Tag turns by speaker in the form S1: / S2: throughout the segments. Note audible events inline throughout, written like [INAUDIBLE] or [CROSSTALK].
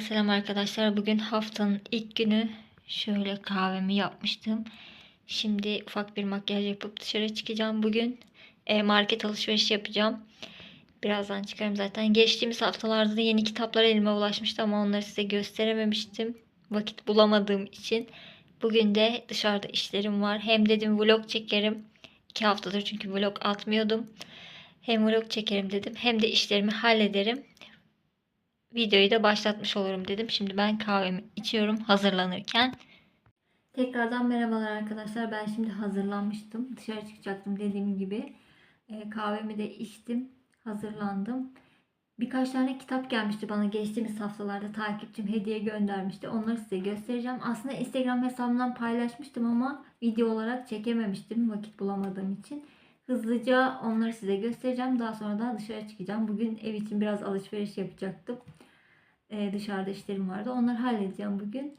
S1: Selam arkadaşlar. Bugün haftanın ilk günü. Şöyle kahvemi yapmıştım. Şimdi ufak bir makyaj yapıp dışarı çıkacağım. Bugün e, market alışverişi yapacağım. Birazdan çıkarım zaten. Geçtiğimiz haftalarda da yeni kitaplar elime ulaşmıştı ama onları size gösterememiştim. Vakit bulamadığım için. Bugün de dışarıda işlerim var. Hem dedim vlog çekerim. İki haftadır çünkü vlog atmıyordum. Hem vlog çekerim dedim hem de işlerimi hallederim videoyu da başlatmış olurum dedim. Şimdi ben kahvemi içiyorum hazırlanırken. Tekrardan merhabalar arkadaşlar. Ben şimdi hazırlanmıştım. Dışarı çıkacaktım dediğim gibi. E, kahvemi de içtim. Hazırlandım. Birkaç tane kitap gelmişti bana geçtiğimiz haftalarda takipçim hediye göndermişti. Onları size göstereceğim. Aslında Instagram hesabımdan paylaşmıştım ama video olarak çekememiştim vakit bulamadığım için. Hızlıca onları size göstereceğim. Daha sonra da dışarı çıkacağım. Bugün ev için biraz alışveriş yapacaktım. Ee, dışarıda işlerim vardı. Onları halledeceğim bugün.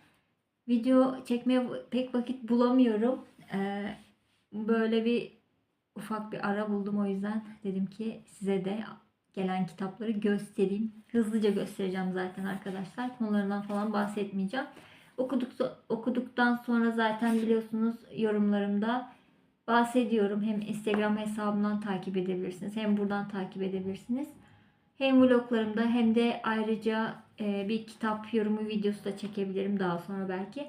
S1: Video çekmeye pek vakit bulamıyorum. Ee, böyle bir ufak bir ara buldum o yüzden dedim ki size de gelen kitapları göstereyim. Hızlıca göstereceğim zaten arkadaşlar. Konularından falan bahsetmeyeceğim. Okuduk, okuduktan sonra zaten biliyorsunuz yorumlarımda bahsediyorum. Hem Instagram hesabımdan takip edebilirsiniz. Hem buradan takip edebilirsiniz. Hem vloglarımda hem de ayrıca e, bir kitap yorumu videosu da çekebilirim daha sonra belki.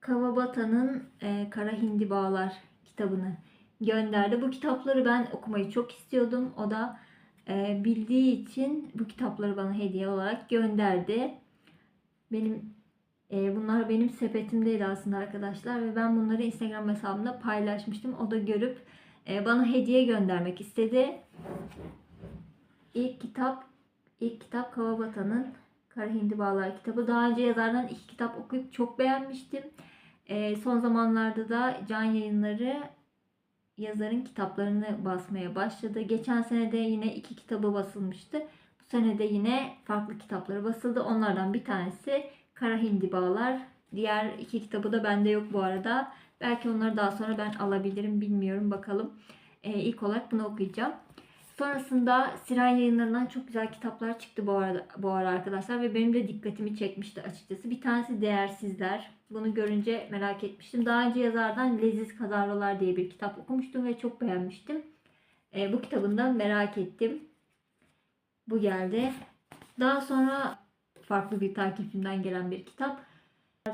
S1: Kawabata'nın e, Kara Hindi Bağlar kitabını gönderdi. Bu kitapları ben okumayı çok istiyordum. O da e, bildiği için bu kitapları bana hediye olarak gönderdi. Benim e, bunlar benim sepetimdeydi aslında arkadaşlar ve ben bunları Instagram hesabımda paylaşmıştım. O da görüp e, bana hediye göndermek istedi. İlk kitap ilk kitap Kawabata'nın Kara Hindi Bağlar kitabı. Daha önce yazardan iki kitap okuyup çok beğenmiştim. E, son zamanlarda da Can Yayınları yazarın kitaplarını basmaya başladı. Geçen sene de yine iki kitabı basılmıştı. Bu sene de yine farklı kitapları basıldı. Onlardan bir tanesi Kara Hindi Bağlar. Diğer iki kitabı da bende yok bu arada. Belki onları daha sonra ben alabilirim bilmiyorum bakalım. Ee, ilk olarak bunu okuyacağım. Sonrasında Siren yayınlarından çok güzel kitaplar çıktı bu arada bu ara arkadaşlar ve benim de dikkatimi çekmişti açıkçası. Bir tanesi Değersizler. Bunu görünce merak etmiştim. Daha önce yazardan Leziz Kadavralar diye bir kitap okumuştum ve çok beğenmiştim. Ee, bu kitabından merak ettim. Bu geldi. Daha sonra farklı bir takipçimden gelen bir kitap.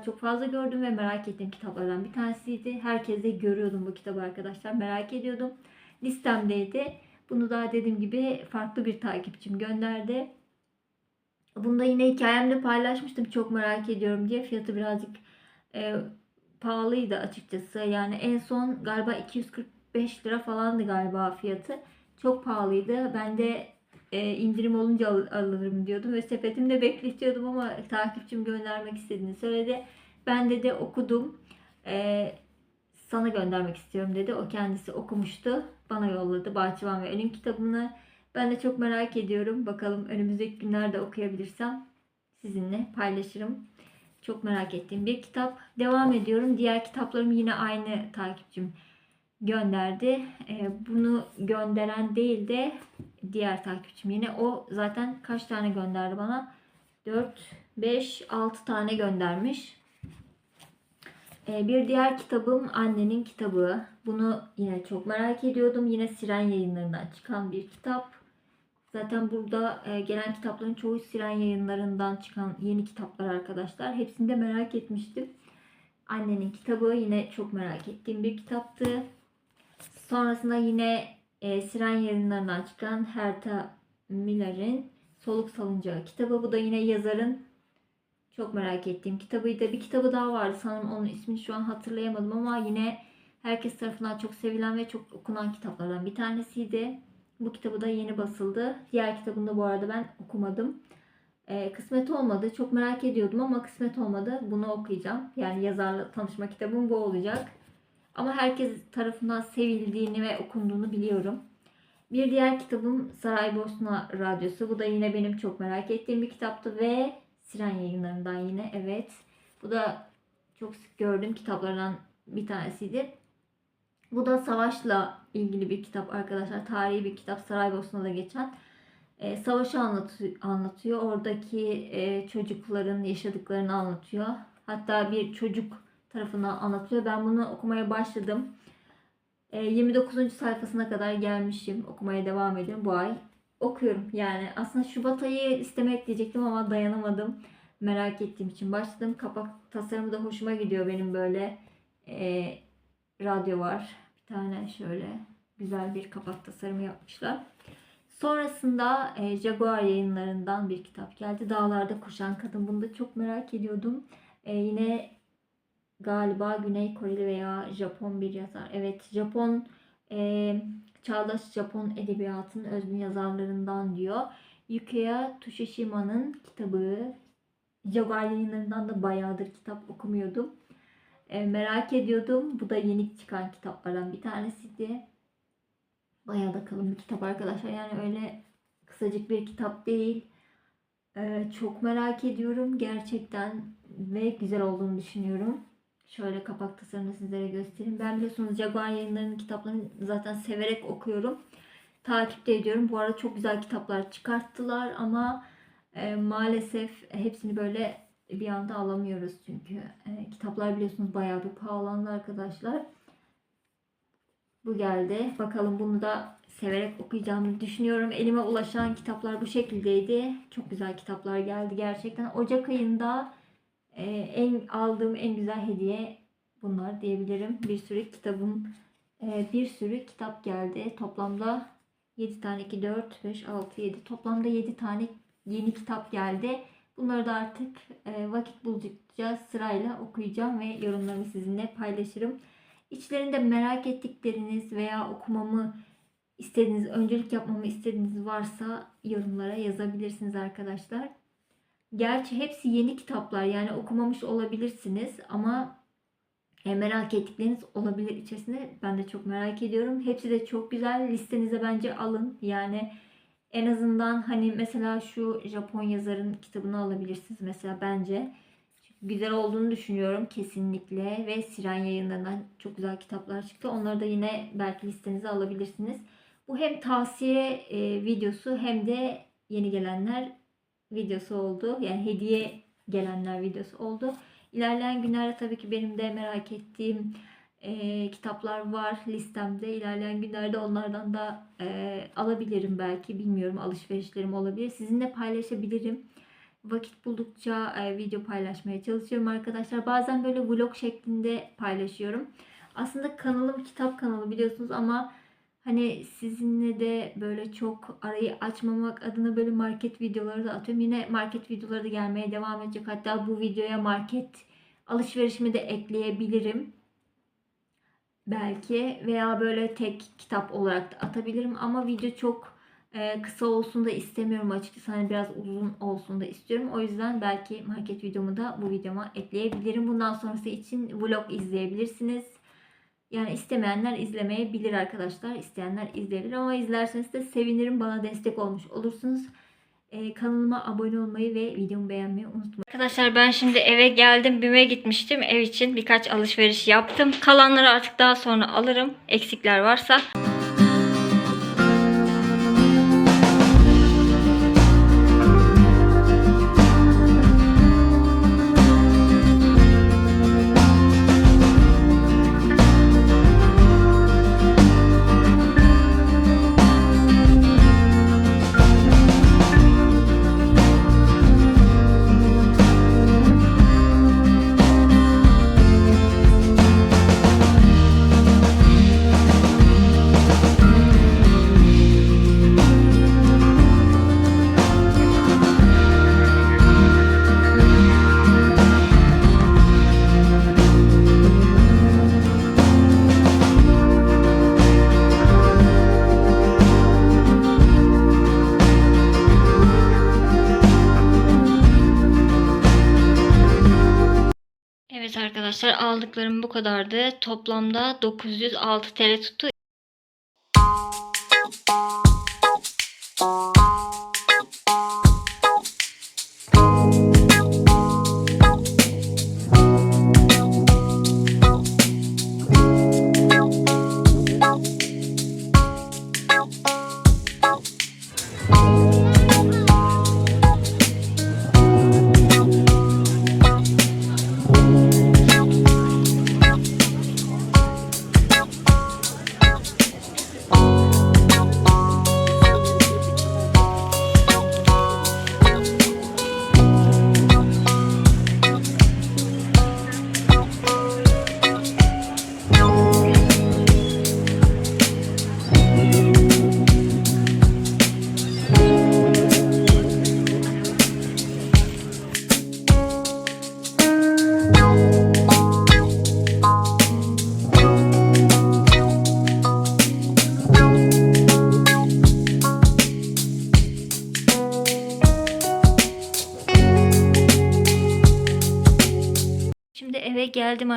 S1: Çok fazla gördüm ve merak ettiğim kitaplardan bir tanesiydi. Herkes de görüyordum bu kitabı arkadaşlar. Merak ediyordum. Listemdeydi. Bunu daha dediğim gibi farklı bir takipçim gönderdi. Bunu da yine hikayemde paylaşmıştım. Çok merak ediyorum diye. Fiyatı birazcık e, pahalıydı açıkçası. Yani en son galiba 245 lira falandı galiba fiyatı. Çok pahalıydı. Ben de e, indirim olunca al, alırım diyordum ve sepetimde bekletiyordum ama takipçim göndermek istediğini söyledi. Ben de de okudum. E, sana göndermek istiyorum dedi. O kendisi okumuştu. Bana yolladı Bahçıvan ve Ölüm kitabını. Ben de çok merak ediyorum. Bakalım önümüzdeki günlerde okuyabilirsem sizinle paylaşırım. Çok merak ettiğim bir kitap. Devam ediyorum. Diğer kitaplarım yine aynı takipçim gönderdi. E, bunu gönderen değil de diğer takipçim yine o zaten kaç tane gönderdi bana? 4, 5, 6 tane göndermiş. E, bir diğer kitabım annenin kitabı. Bunu yine çok merak ediyordum. Yine Siren yayınlarından çıkan bir kitap. Zaten burada e, gelen kitapların çoğu Siren yayınlarından çıkan yeni kitaplar arkadaşlar. Hepsini de merak etmiştim. Annenin kitabı yine çok merak ettiğim bir kitaptı. Sonrasında yine e, Siren yayınlarından çıkan Herta Miller'in Soluk Salıncağı kitabı. Bu da yine yazarın çok merak ettiğim kitabıydı. Bir kitabı daha vardı sanırım onun ismini şu an hatırlayamadım ama yine herkes tarafından çok sevilen ve çok okunan kitaplardan bir tanesiydi. Bu kitabı da yeni basıldı. Diğer kitabını da bu arada ben okumadım. E, kısmet olmadı. Çok merak ediyordum ama kısmet olmadı. Bunu okuyacağım. Yani yazarla tanışma kitabım bu olacak. Ama herkes tarafından sevildiğini ve okunduğunu biliyorum. Bir diğer kitabım Saraybosna Radyosu. Bu da yine benim çok merak ettiğim bir kitaptı ve Siren yayınlarından yine evet. Bu da çok sık gördüğüm kitaplardan bir tanesiydi. Bu da savaşla ilgili bir kitap arkadaşlar. Tarihi bir kitap Saraybosna'da geçen. E, savaşı anlatı- anlatıyor. Oradaki e, çocukların yaşadıklarını anlatıyor. Hatta bir çocuk tarafından anlatıyor. Ben bunu okumaya başladım. E, 29. sayfasına kadar gelmişim. Okumaya devam ediyorum bu ay. Okuyorum yani. Aslında Şubat ayı istemek diyecektim ama dayanamadım. Merak ettiğim için başladım. Kapak tasarımı da hoşuma gidiyor benim böyle. E, radyo var. Bir tane şöyle güzel bir kapak tasarımı yapmışlar. Sonrasında e, Jaguar yayınlarından bir kitap geldi. Dağlarda Koşan Kadın. Bunu da çok merak ediyordum. E, yine galiba Güney Koreli veya Japon bir yazar. Evet Japon e, çağdaş Japon edebiyatının özgün yazarlarından diyor. Yukiya Tushishima'nın kitabı. Jaguar yayınlarından da bayağıdır kitap okumuyordum. E, merak ediyordum. Bu da yeni çıkan kitaplardan bir tanesiydi. Bayağı da kalın bir kitap arkadaşlar. Yani öyle kısacık bir kitap değil. Ee, çok merak ediyorum gerçekten ve güzel olduğunu düşünüyorum. Şöyle kapak tasarımını sizlere göstereyim. Ben biliyorsunuz Jaguar yayınlarının kitaplarını zaten severek okuyorum. Takipte ediyorum. Bu arada çok güzel kitaplar çıkarttılar ama e, maalesef hepsini böyle bir anda alamıyoruz çünkü. E, kitaplar biliyorsunuz bayağı bir pahalandı arkadaşlar. Bu geldi. Bakalım bunu da severek okuyacağımı düşünüyorum. Elime ulaşan kitaplar bu şekildeydi. Çok güzel kitaplar geldi gerçekten. Ocak ayında e, en aldığım en güzel hediye bunlar diyebilirim. Bir sürü kitabım, e, bir sürü kitap geldi. Toplamda 7 tane, 2, 4, 5, 6, 7. Toplamda 7 tane yeni kitap geldi. Bunları da artık e, vakit buldukça sırayla okuyacağım ve yorumlarımı sizinle paylaşırım. İçlerinde merak ettikleriniz veya okumamı istediğiniz, öncelik yapmamı istediğiniz varsa yorumlara yazabilirsiniz arkadaşlar. Gerçi hepsi yeni kitaplar yani okumamış olabilirsiniz ama e, merak ettikleriniz olabilir içerisinde. Ben de çok merak ediyorum. Hepsi de çok güzel. Listenize bence alın. Yani en azından hani mesela şu Japon yazarın kitabını alabilirsiniz mesela bence güzel olduğunu düşünüyorum kesinlikle ve Siren yayınlarından çok güzel kitaplar çıktı. Onları da yine belki listenize alabilirsiniz. Bu hem tavsiye e, videosu hem de yeni gelenler videosu oldu. Yani hediye gelenler videosu oldu. İlerleyen günlerde tabii ki benim de merak ettiğim e, kitaplar var listemde. İlerleyen günlerde onlardan da e, alabilirim belki. Bilmiyorum alışverişlerim olabilir. Sizinle paylaşabilirim vakit buldukça e, video paylaşmaya çalışıyorum arkadaşlar. Bazen böyle vlog şeklinde paylaşıyorum. Aslında kanalım kitap kanalı biliyorsunuz ama hani sizinle de böyle çok arayı açmamak adına böyle market videoları da atıyorum. Yine market videoları da gelmeye devam edecek. Hatta bu videoya market alışverişimi de ekleyebilirim. Belki veya böyle tek kitap olarak da atabilirim ama video çok ee, kısa olsun da istemiyorum açıkçası. Hani biraz uzun olsun da istiyorum. O yüzden belki market videomu da bu videoma ekleyebilirim. Bundan sonrası için vlog izleyebilirsiniz. Yani istemeyenler izlemeyebilir arkadaşlar. İsteyenler izleyebilir ama izlerseniz de sevinirim. Bana destek olmuş olursunuz. Ee, kanalıma abone olmayı ve videomu beğenmeyi unutmayın. Arkadaşlar ben şimdi eve geldim. BİM'e gitmiştim. Ev için birkaç alışveriş yaptım. Kalanları artık daha sonra alırım. Eksikler varsa. Evet arkadaşlar aldıklarım bu kadardı. Toplamda 906 TL tuttu.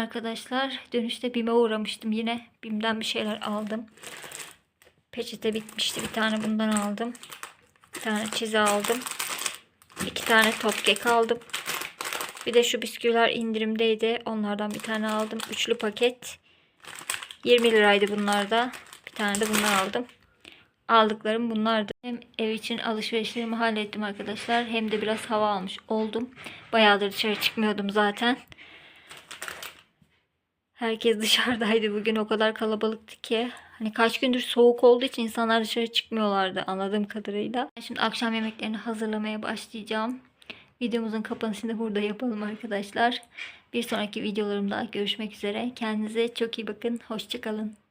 S1: Arkadaşlar. Dönüşte BİM'e uğramıştım yine. BİM'den bir şeyler aldım. Peçete bitmişti. Bir tane bundan aldım. Bir tane çizi aldım. İki tane top kek aldım. Bir de şu bisküviler indirimdeydi. Onlardan bir tane aldım. Üçlü paket. 20 liraydı bunlar da. Bir tane de bundan aldım. Aldıklarım bunlardı. Hem ev için alışverişlerimi hallettim arkadaşlar. Hem de biraz hava almış oldum. Bayağıdır dışarı çıkmıyordum zaten. Herkes [LAUGHS] dışarıdaydı bugün o kadar kalabalıktı ki. Hani kaç gündür soğuk olduğu için insanlar dışarı çıkmıyorlardı anladığım kadarıyla. Şimdi akşam yemeklerini hazırlamaya başlayacağım. Videomuzun kapanışını da burada yapalım arkadaşlar. Bir sonraki videolarımda görüşmek üzere. Kendinize çok iyi bakın. Hoşçakalın.